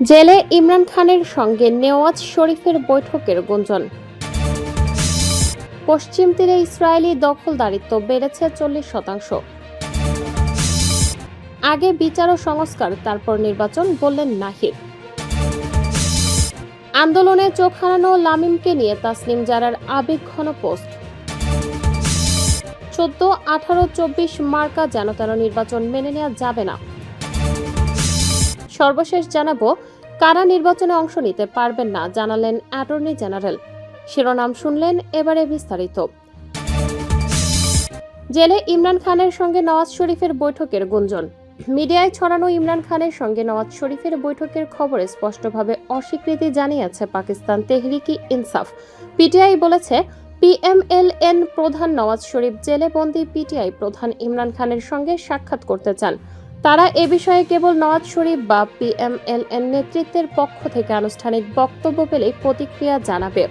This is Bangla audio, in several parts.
জেলে ইমরান খানের সঙ্গে নেওয়াজ শরীফের বৈঠকের গুঞ্জন। পশ্চিম তীরে ইসরায়েলি দখলদারিত্ব বেড়েছে চল্লিশ শতাংশ। আগে বিচার ও সংস্কার, তারপর নির্বাচন বললেন নাহিদ। আন্দোলনে চোখ হারানো লামিমকে নিয়ে তাসলিম জারার আবেগঘন পোস্ট। চোদ্দ, আঠারো, চব্বিশ মার্কা যেন তেন নির্বাচন মেনে নেওয়া যাবে না। সর্বশেষ জানাব, কারা নির্বাচনে অংশ নিতে পারবেন না জানালেন অ্যাটর্নি জেনারেল। শিরোনাম শুনলেন এবারে বিস্তারিত। জেলে ইমরান খানের সঙ্গে নওয়াজ শরীফের বৈঠকের গুঞ্জন। মিডিয়ায় ছড়ানো ইমরান খানের সঙ্গে নওয়াজ শরীফের বৈঠকের খবরে স্পষ্টভাবে অস্বীকৃতি জানিয়েছে পাকিস্তান তেহরিকি ইনসাফ। পিটিআই বলেছে, পিএমএলএন প্রধান নওয়াজ শরীফ জেলে বন্দি পিটিআই প্রধান ইমরান খানের সঙ্গে সাক্ষাৎ করতে চান। তারা এ বিষয়ে কেবল নওয়াজ শরীফ বা পিএমএলএন নেতৃত্বের পক্ষ থেকে আনুষ্ঠানিক বক্তব্য পেলে প্রতিক্রিয়া জানাবে।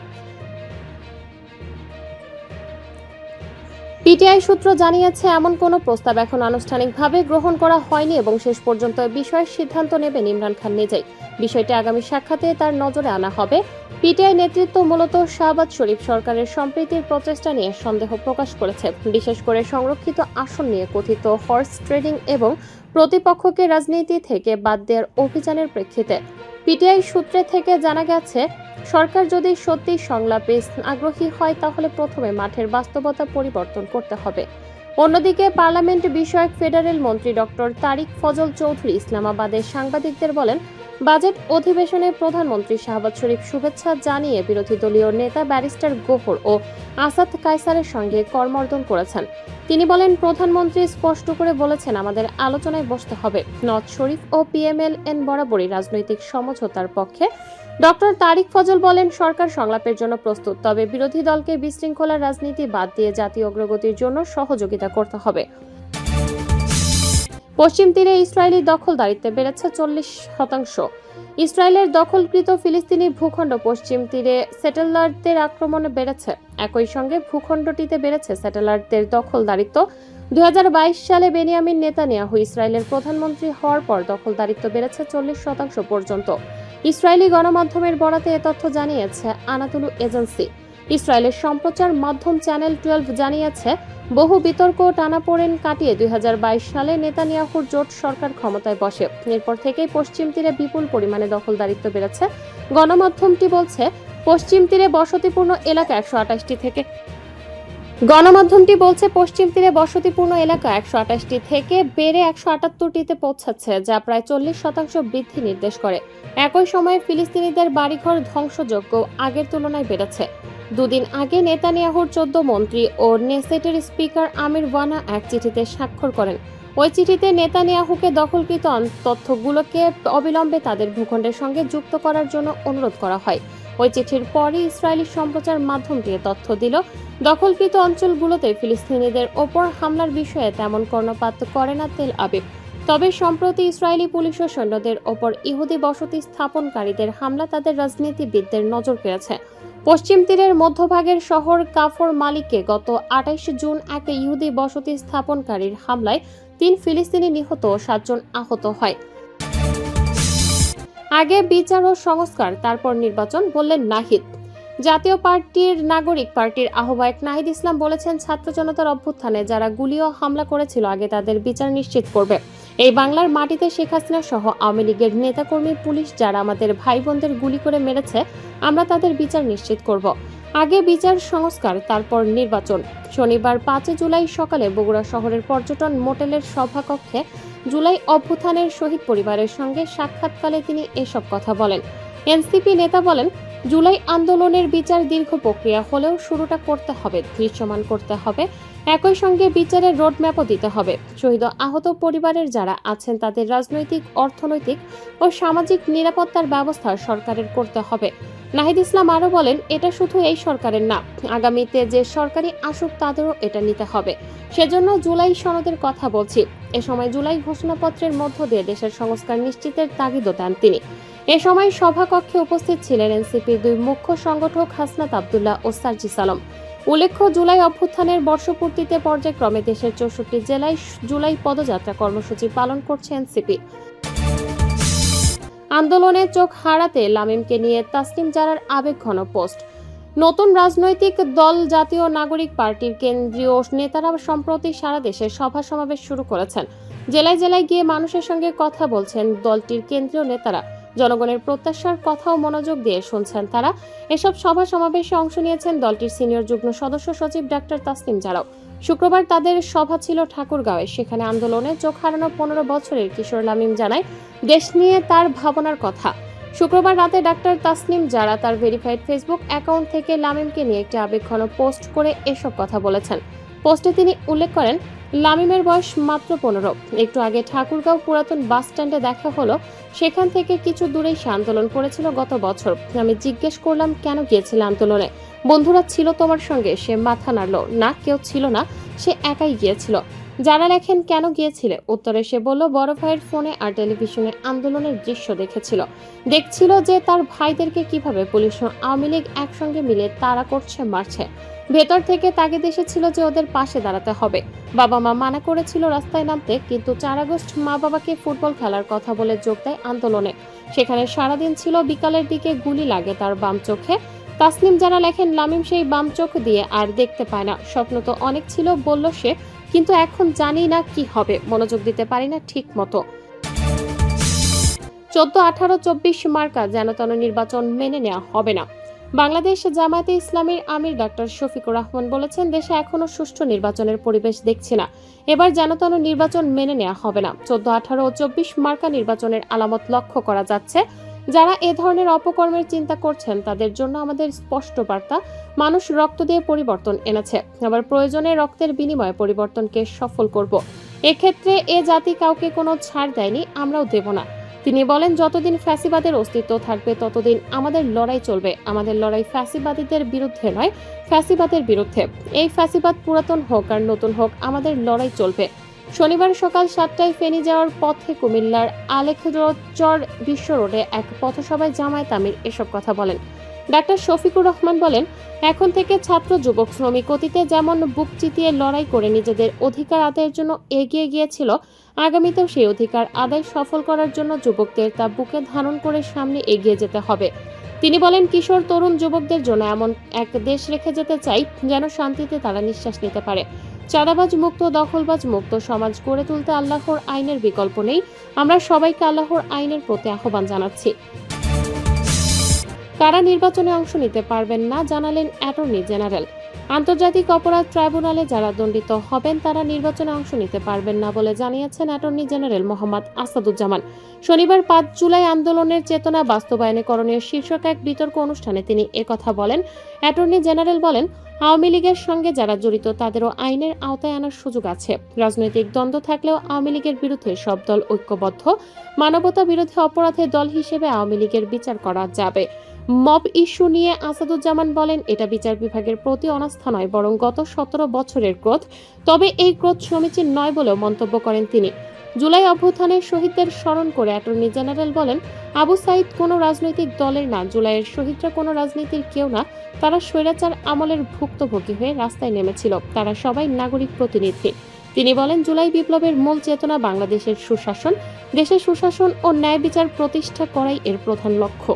পিটিআই সূত্র জানিয়েছে, এমন কোনো প্রস্তাব এখন আনুষ্ঠানিকভাবে গ্রহণ করা হয়নি এবং শেষ পর্যন্ত বিষয়ের সিদ্ধান্ত নেবেন ইমরান খান নিজেই। বিষয়টি আগামী সাক্ষাতে তার নজরে আনা হবে। পিটিআই নেতৃত্ব মূলত শাহবাজ শরীফ সরকারের সম্প্রীতির প্রচেষ্টা নিয়ে সন্দেহ প্রকাশ করেছে। বিশেষ করে সংরক্ষিত আসন নিয়ে কথিত হর্স ট্রেডিং এবং প্রতিপক্ষকে রাজনীতি থেকে বাদ দেওয়ার অভিযানের প্রেক্ষিতে। পিটিআই সূত্রে থেকে জানা গেছে সরকার যদি সত্যি সংলাপে আগ্রহী হয়, তাহলে প্রথমে মাঠের বাস্তবতা পরিবর্তন করতে হবে। অন্যদিকে পার্লামেন্ট বিষয়ক ফেডারেল মন্ত্রী ডক্টর তারিক ফজল চৌধুরী ইসলামাবাদের সাংবাদিকদের বলেন, বাজেট অধিবেশনে প্রধানমন্ত্রী শাহবাজ শরীফ শুভেচ্ছা জানিয়ে বিরোধী দলীয় নেতা ব্যারিস্টার গোহর ও আসাদ কায়সারের সঙ্গে কর্মর্দন করেছেন। তিনি বলেন, প্রধানমন্ত্রী স্পষ্ট করে বলেছেন, আমাদের আলোচনায় বসতে হবে। নওয়াজ শরীফ ও পিএমএলএন বরাবরই রাজনৈতিক সমঝোতার পক্ষে ডক্টর তারিক ফজল বলেন, সরকার সংলাপের জন্য প্রস্তুত, তবে বিরোধী দলকে বিশৃঙ্খলা রাজনীতি বাদ দিয়ে জাতীয় অগ্রগতির জন্য সহযোগিতা করতে হবে। পশ্চিম তীরে ইসরায়েলি দখলদারিত্বে বেড়েছে চল্লিশ শতাংশ। ইসরায়েলের দখলকৃত ফিলিস্তিনি ভূখণ্ড পশ্চিম তীরে সেটেলারদের আক্রমণে বেড়েছে। একই সঙ্গে ভূখণ্ডটিতে বেড়েছে স্যাটেলাইটদের দখলদারিত্ব। দুই হাজার বাইশ সালে বেনিয়ামিন নেতানিয়াহু ইসরায়েলের প্রধানমন্ত্রী হওয়ার পর দখল দখলদারিত্ব বেড়েছে চল্লিশ শতাংশ পর্যন্ত। ইসরায়েলি গণমাধ্যমের বরাতে এ তথ্য জানিয়েছে আনাতুলু এজেন্সি। ইসরায়েলের সম্প্রচার মাধ্যম চ্যানেল টুয়েলভ জানিয়েছে, বহু বিতর্ক টানাপোড়েন কাটিয়ে দুই হাজার বাইশ সালে নেতানিয়াহুর জোট সরকার ক্ষমতায় বসে। এরপর থেকেই পশ্চিম তীরে বিপুল পরিমাণে দখলদারিত্ব বেড়েছে। গণমাধ্যমটি বলছে, পশ্চিম তীরে বসতিপূর্ণ এলাকা একশো থেকে গণমাধ্যমটি বলছে, পশ্চিম তীরে বসতিপূর্ণ এলাকা একশো আঠাশটি থেকে বেড়ে একশো আটাত্তরটিতে পৌঁছাচ্ছে, যা প্রায় চল্লিশ শতাংশ বৃদ্ধি নির্দেশ করে। একই সময়ে ফিলিস্তিনিদের বাড়িঘর ধ্বংসযোগ্য আগের তুলনায় বেড়েছে। দুদিন আগে নেতানিয়াহুর চোদ্দ মন্ত্রী ও নেসেটের স্পিকার আমির ওয়ানা এক চিঠিতে স্বাক্ষর করেন। ওই চিঠিতে নেতানিয়াহুকে দখলকৃত তথ্যগুলোকে অবিলম্বে তাদের ভূখণ্ডের সঙ্গে যুক্ত করার জন্য অনুরোধ করা হয়। ওই চিঠির পরই ইসরায়েলি সম্প্রচার মাধ্যমটি তথ্য দিল, দখলকৃত অঞ্চলগুলোতে ফিলিস্তিনিদের ওপর হামলার বিষয়ে তেমন কর্ণপাত করে না তেল আবিব। তবে সম্প্রতি ইসরায়েলি পুলিশ ও সৈন্যদের ওপর ইহুদি বসতি স্থাপনকারীদের হামলা তাদের রাজনীতিবিদদের নজর কেড়েছে পশ্চিম তীরের মধ্যভাগের শহর কাফর মালিকে গত আঠাইশ জুন এক ইহুদি বসতি স্থাপনকারীর হামলায় তিন ফিলিস্তিনি নিহত ও সাতজন আহত হয়। আগে বিচার ও সংস্কার, তারপর নির্বাচন বললেন নাহিদ। জাতীয় পার্টির নাগরিক পার্টির আহ্বায়ক নাহিদ ইসলাম বলেছেন, ছাত্র জনতার অভ্যুত্থানে যারা গুলি ও হামলা করেছিল, আগে তাদের বিচার নিশ্চিত করবে। এই বাংলার মাটিতে শেখ হাসিনা সহ আওয়ামী লীগের নেতাকর্মী, পুলিশ যারা আমাদের ভাই বোনদের গুলি করে মেরেছে, আমরা তাদের বিচার নিশ্চিত করব। আগে বিচার, সংস্কার, তারপর নির্বাচন। শনিবার পাঁচই জুলাই সকালে বগুড়া শহরের পর্যটন মোটেলের সভাকক্ষে জুলাই অভ্যুত্থানের শহীদ পরিবারের সঙ্গে সাক্ষাৎকালে তিনি এসব কথা বলেন। এনসিপি নেতা বলেন জুলাই আন্দোলনের বিচার দীর্ঘ প্রক্রিয়া হলেও শুরুটা করতে হবে, দৃশ্যমান করতে হবে, একই সঙ্গে বিচারের রোডম্যাপও দিতে হবে। শহীদ আহত পরিবারের যারা আছেন তাদের রাজনৈতিক, অর্থনৈতিক ও সামাজিক নিরাপত্তার ব্যবস্থা সরকারের করতে হবে। নাহিদ ইসলাম আরও বলেন, এটা শুধু এই সরকারের না, আগামীতে যে সরকারি আসুক তাদেরও এটা নিতে হবে। সেজন্য জুলাই সনদের কথা বলছি। এ সময় জুলাই ঘোষণাপত্রের মধ্য দিয়ে দেশের সংস্কার নিশ্চিতের তাগিদও দেন তিনি। এ সময় সভাকক্ষে উপস্থিত ছিলেন এনসিপির দুই মুখ্য সংগঠক হাসনাত আবদুল্লাহ ও সার্জিস আলম উল্লেখ্য, জুলাই অভ্যুত্থানের বর্ষপূর্তিতে পর্যায়ক্রমে দেশের চৌষট্টি জেলায় জুলাই পদযাত্রা কর্মসূচি পালন করছে এনসিপি। আন্দোলনে চোখ হারাতে লামিমকে নিয়ে তাসলিম জারার আবেগ ঘন পোস্ট। নতুন রাজনৈতিক দল জাতীয় নাগরিক পার্টির কেন্দ্রীয় নেতারা সম্প্রতি সারা দেশে সভা সমাবেশ শুরু করেছেন। জেলায় জেলায় গিয়ে মানুষের সঙ্গে কথা বলছেন দলটির কেন্দ্রীয় নেতারা। জনগণের প্রত্যাশার কথাও মনোযোগ দিয়ে শুনছেন তারা। এসব সভা সমাবেশে অংশ নিয়েছেন দলটির সিনিয়র যুগ্ম সদস্য সচিব ডাক্তার তাসনিম জারাও শুক্রবার তাদের সভা ছিল ঠাকুরগাঁওয়ে। সেখানে আন্দোলনে চোখ হারানো পনেরো বছরের কিশোর লামিম জানায়, দেশ নিয়ে তার ভাবনার কথা। শুক্রবার রাতে ডাক্তার তাসনিম যারা তার ভেরিফাইড ফেসবুক অ্যাকাউন্ট থেকে লামিমকে নিয়ে একটি আবেগঘন পোস্ট করে এসব কথা বলেছেন। পোস্টে তিনি উল্লেখ করেন লামিমের বয়স মাত্র পনেরো। একটু আগে ঠাকুরগাঁও পুরাতন বাস স্ট্যান্ডে দেখা হলো, সেখান থেকে কিছু দূরেই সে আন্দোলন করেছিল গত বছর। আমি জিজ্ঞেস করলাম, কেন গিয়েছিল আন্দোলনে? বন্ধুরা ছিল তোমার সঙ্গে, সে মাথা নাড়ল। না, কেউ ছিল না, সে একাই গিয়েছিল। যারা লেখেন কেন গিয়েছিলে? উত্তরে সে বলল, বড় ভাইয়ের ফোনে আর টেলিভিশনে আন্দোলনের দৃশ্য দেখেছিল। দেখছিল যে তার ভাইদেরকে কীভাবে পুলিশ ও আওয়ামী লীগ একসঙ্গে মিলে তাড়া করছে, মারছে। ভেতর থেকে তাগিদ এসেছিল যে ওদের পাশে দাঁড়াতে হবে। বাবা মা মানা করেছিল রাস্তায় নামতে, কিন্তু চার আগস্ট মা বাবাকে ফুটবল খেলার কথা বলে যোগ দেয় আন্দোলনে। সেখানে সারাদিন ছিল বিকালের দিকে গুলি লাগে তার বাম চোখে। তাসনিম যারা লেখেন, লামিম সেই বাম চোখ দিয়ে আর দেখতে পায় না। স্বপ্ন তো অনেক ছিল, বলল সে কিন্তু এখন জানি না কি হবে। মনোযোগ দিতে পারি না ঠিক মতো। চোদ্দ আঠারো চব্বিশ মার্কা যেন তেন নির্বাচন মেনে নেওয়া হবে না। বাংলাদেশ জামায়াতে ইসলামীর আমির ডাক্তার শফিকুর রহমান বলেছেন, দেশে এখনও সুষ্ঠু নির্বাচনের পরিবেশ দেখছি না। এবার যেন তেন নির্বাচন মেনে নেওয়া হবে না। চোদ্দ আঠারো ও চব্বিশ মার্কা নির্বাচনের আলামত লক্ষ্য করা যাচ্ছে। যারা এ ধরনের অপকর্মের চিন্তা করছেন, তাদের জন্য আমাদের স্পষ্ট বার্তা, মানুষ রক্ত দিয়ে পরিবর্তন এনেছে। আবার প্রয়োজনে রক্তের বিনিময়ে পরিবর্তনকে সফল করব। এক্ষেত্রে এ জাতি কাউকে কোনো ছাড় দেয়নি, আমরাও দেব না। তিনি বলেন, যতদিন ফ্যাসিবাদের অস্তিত্ব থাকবে, ততদিন আমাদের লড়াই চলবে। আমাদের লড়াই ফ্যাসিবাদীদের বিরুদ্ধে নয়, ফ্যাসিবাদের বিরুদ্ধে। এই ফ্যাসিবাদ পুরাতন হোক আর নতুন হোক, আমাদের লড়াই চলবে। শনিবার সকাল সাতটায় ফেনী যাওয়ার পথে কুমিল্লার আলেখচর বিশ্ব রোডে এক পথসভায় জামায়াত আমির এসব কথা বলেন। ডাক্তার শফিকুর রহমান বলেন, এখন থেকে ছাত্র, যুবক, শ্রমিক, অতীতে যেমন বুক চিতিয়ে লড়াই করে নিজেদের অধিকার আদায়ের জন্য এগিয়ে গিয়েছিল, আগামীতেও সেই অধিকার আদায় সফল করার জন্য যুবকদের তা বুকে ধারণ করে সামনে এগিয়ে যেতে হবে। তিনি বলেন, কিশোর, তরুণ যুবকদের জন্য এমন এক দেশ রেখে যেতে চাই, যেন শান্তিতে তারা নিঃশ্বাস নিতে পারে। চাঁদাবাজ মুক্ত, দখলবাজ মুক্ত সমাজ গড়ে তুলতে আল্লাহর আইনের বিকল্প নেই। আমরা সবাইকে আল্লাহর আইনের প্রতি আহ্বান জানাচ্ছি। কারা নির্বাচনে অংশ নিতে পারবেন না, জানালেন অ্যাটর্নি জেনারেল। আন্তর্জাতিক অপরাধ ট্রাইব্যুনালে যারা দণ্ডিত হবেন, তারা নির্বাচনে অংশ নিতে পারবেন না বলে জানিয়েছেন অ্যাটর্নি জেনারেল মোহাম্মদ আসাদুজ্জামান। শনিবার পাঁচ জুলাই আন্দোলনের চেতনা বাস্তবায়নে করণীয় শীর্ষক এক বিতর্ক অনুষ্ঠানে তিনি একথা বলেন। অ্যাটর্নি জেনারেল বলেন, আওয়ামী লীগের সঙ্গে যারা জড়িত, তাদেরও আইনের আওতায় আনার সুযোগ আছে। রাজনৈতিক দ্বন্দ্ব থাকলেও আওয়ামী লীগের বিরুদ্ধে সব দল ঐক্যবদ্ধ। মানবতা বিরোধী অপরাধের দল হিসেবে আওয়ামী লীগের বিচার করা যাবে। মব ইস্যু নিয়ে আসাদুজ্জামান বলেন, এটা বিচার বিভাগের প্রতি অনাস্থা নয়, বরং গত সতেরো বছরের ক্রোধ। তবে এই ক্রোধ সমীচীন নয় বলেও মন্তব্য করেন তিনি। জুলাই অভ্যুত্থানের শহীদদের স্মরণ করে অ্যাটর্নি জেনারেল বলেন, আবু সাইদ কোনো রাজনৈতিক দলের না, জুলাইয়ের শহীদরা কোনো রাজনীতির কেউ না, তারা স্বৈরাচার আমলের ভুক্তভোগী হয়ে রাস্তায় নেমেছিল, তারা সবাই নাগরিক প্রতিনিধি। তিনি বলেন, জুলাই বিপ্লবের মূল চেতনা বাংলাদেশের সুশাসন, দেশের সুশাসন ও ন্যায় বিচার প্রতিষ্ঠা করাই এর প্রধান লক্ষ্য।